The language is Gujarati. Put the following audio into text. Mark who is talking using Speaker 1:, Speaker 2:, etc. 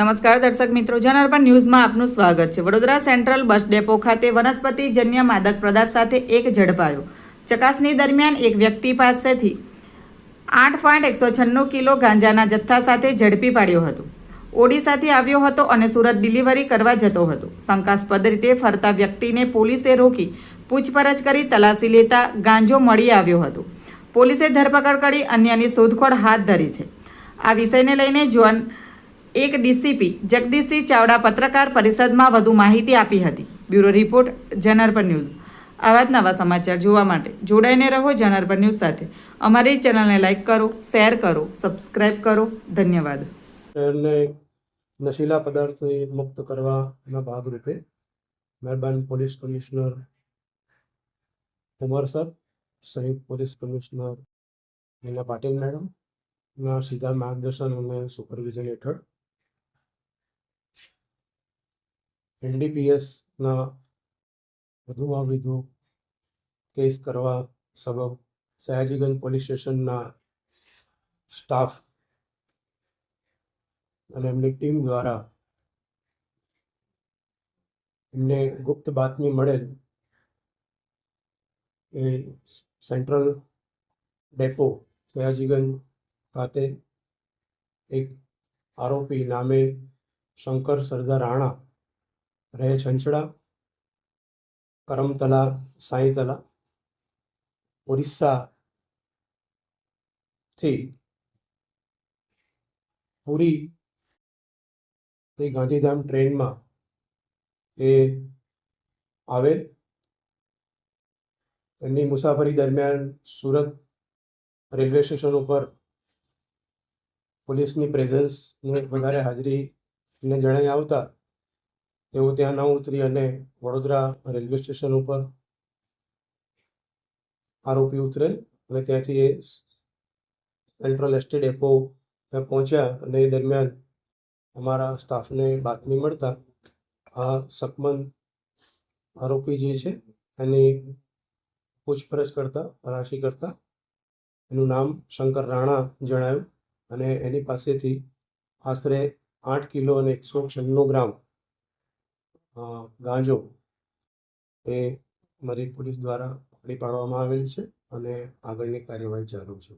Speaker 1: નમસ્કાર દર્શક મિત્રો, જનાર્પણ ન્યૂઝમાં આપનું સ્વાગત છે. વડોદરા સેન્ટ્રલ બસ ડેપો ખાતે વનસ્પતિજન્ય માદક પદાર્થ સાથે એક ઝડપાયો. ચકાસણી દરમિયાન એક વ્યક્તિ પાસેથી આઠ પોઈન્ટ એકસો છન્નું કિલો ગાંજાના જથ્થા સાથે ઝડપી પાડ્યો હતો. ઓડિશાથી આવ્યો હતો અને સુરત ડિલિવરી કરવા જતો હતો. શંકાસ્પદ રીતે ફરતા વ્યક્તિને પોલીસે રોકી પૂછપરછ કરી તલાશી લેતા ગાંજો મળી આવ્યો હતો. પોલીસે ધરપકડ કરી અન્યની શોધખોળ હાથ ધરી છે. આ વિષયને લઈને જોન એક ડીસીપી જગદીશસિંહ ચાવડા પત્રકાર પરિષદમાં વધુ માહિતી આપી હતી. બ્યુરો રિપોર્ટ જનરપર ન્યૂઝ. આવા જ નવા સમાચાર જોવા માટે જોડાઈને રહો જનરપર ન્યૂઝ સાથે. અમારી ચેનલને લાઇક કરો, શેર કરો, સબસ્ક્રાઇબ કરો. ધન્યવાદ.
Speaker 2: શહેરને નશીલા પદાર્થોથી મુક્ત કરવાના ભાગરૂપે મહેરબાન પોલીસ કમિશનર કુમાર સર, સંયુક્ત પોલીસ કમિશનર નીલા પાટીલ મેડમના સીધા માર્ગદર્શન અને સુપરવિઝન હેઠળ એનડીપીએસના વધુમાં વધુ કેસ કરવા સબબ સયાજીગંજ પોલીસ સ્ટેશનના સ્ટાફ અને એમની ટીમ દ્વારા એમને ગુપ્ત બાતમી મળેલ એ સેન્ટ્રલ ડેપો સયાજીગંજ ખાતે એક આરોપી નામે શંકર સરદાર રાણા રહે છંછડા કરમતલા સાંઈતલા ઓરિસ્સાથી પૂરી તે ગાંધીધામ ટ્રેનમાં એ આવેલ એમની મુસાફરી દરમિયાન સુરત રેલવે સ્ટેશન ઉપર પોલીસની પ્રેઝન્સને વધારે હાજરીને જણાઈ આવતા તેઓ ત્યાં ન ઉતરી અને વડોદરા રેલવે સ્ટેશન ઉપર આરોપી ઉતરેલ અને ત્યાંથી એ સેન્ટ્રલ એસટી ડેપો ત્યાં પહોંચ્યા અને એ દરમિયાન અમારા સ્ટાફને બાતમી મળતા આ સકમંદ આરોપી જે છે એની પૂછપરછ કરતા, તલાશી કરતા એનું નામ શંકર રાણા જણાયું અને એની પાસેથી આશરે આઠ કિલો અને એકસો છન્નું ગ્રામ ગાંજો એ મારી પોલીસ દ્વારા પકડી પાડવામાં આવેલ છે અને આગળની કાર્યવાહી ચાલુ છે.